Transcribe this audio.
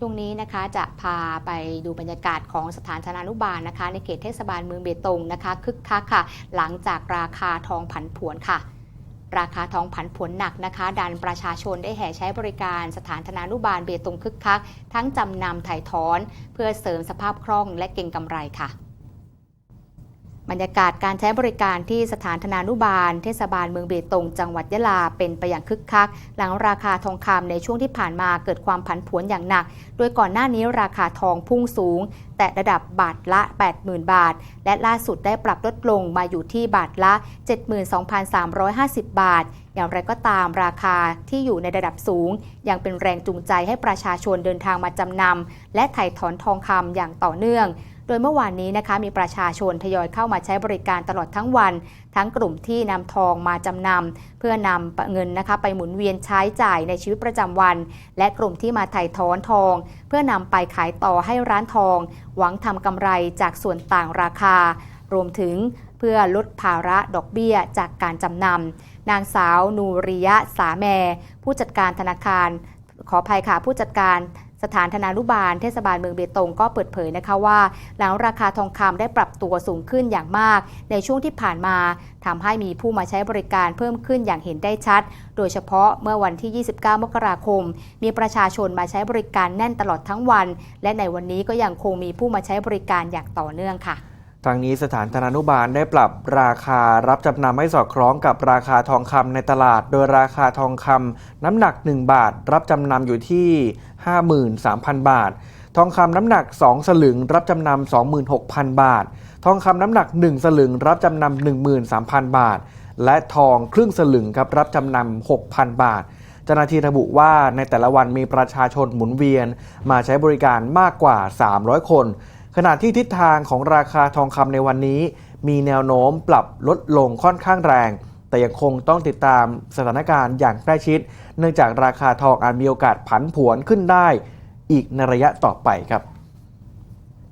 ช่วงนี้นะคะจะพาไปดูบรรยากาศของสถานธนานุบาลนะคะ ในเขตเทศบาลเมืองเบตงนะคะคึกคักค่ะ หลังจากราคาทองผันผวนค่ะ ราคาทองผันผวนหนักนะคะ ดันประชาชนได้แห่ใช้บริการสถานธนานุบาลเบตงคึกคัก ทั้งจำนำถ่ายถอน เพื่อเสริมสภาพคล่องและเก็งกำไรค่ะ บรรยากาศการใช้บริการที่สถานธนานุบาล เทศบาลเมืองเบตงจังหวัดยะลาเป็นไปอย่างคึกคัก หลังราคาทองคำในช่วงที่ผ่านมาเกิดความผันผวนอย่างหนัก โดยก่อนหน้านี้ราคาทองพุ่งสูง แต่ระดับบาทละ 80,000 บาท และล่าสุดได้ปรับลดลงมาอยู่ที่บาทละ 72,350 บาท อย่างไรก็ตามราคาที่อยู่ในระดับสูง ยังเป็นแรงจูงใจให้ประชาชนเดินทางมาจำนำและถ่ายถอนทองคำอย่างต่อเนื่อง โดยเมื่อวานนี้นะคะมีประชาชนทยอยเข้ามาใช้บริการตลอดทั้งวัน ทั้งกลุ่มที่นำทองมาจำนำเพื่อนำเงินนะคะไปหมุนเวียนใช้จ่ายในชีวิตประจำวัน และกลุ่มที่มาถ่ายถอนทอง เพื่อนำไปขายต่อให้ร้านทอง หวังทำกำไรจากส่วนต่างราคา รวมถึงเพื่อลดภาระดอกเบี้ยจากการจำนำนางสาวนูริยะสาแม ผู้จัดการธนาคาร ขออภัยค่ะผู้จัดการ สถานธนานุบาลเทศบาลเมืองเบตงก็เปิดเผยนะคะว่า หลังราคาทองคำได้ปรับตัวสูงขึ้นอย่างมาก ในช่วงที่ผ่านมาทำให้มีผู้มาใช้บริการเพิ่มขึ้นอย่างเห็นได้ชัด โดยเฉพาะเมื่อวันที่ 29 มกราคม มีประชาชนมาใช้บริการแน่นตลอดทั้งวัน และในวันนี้ก็ยังคงมีผู้มาใช้บริการอย่างต่อเนื่องค่ะ ทางนี้สถานธนานุบาลได้ปรับราคารับจำนำให้สอดคล้องกับราคาทองคำในตลาด โดยราคาทองคำน้ำหนัก 1 บาท รับจำนำอยู่ที่ 53,000 บาท ทองคำน้ำหนัก 2 สลึง รับจำนำ26,000 บาท ทองคำน้ำหนัก 1 สลึง รับจำนำ13,000 บาท และทองครึ่งสลึงครับรับจำนำ6,000 บาทเจ้าหน้าที่ระบุว่าในแต่ละวันมีประชาชนหมุนเวียน มาใช้บริการมากกว่า 300 คน ขณะที่ทิศทางของราคาทองคำในวันนี้ มีแนวโน้มปรับลดลงค่อนข้างแรง แต่ยังคงต้องติดตามสถานการณ์อย่างใกล้ชิด เนื่องจากราคาทองอาจมีโอกาสผันผวนขึ้นได้ อีกในระยะต่อไปครับ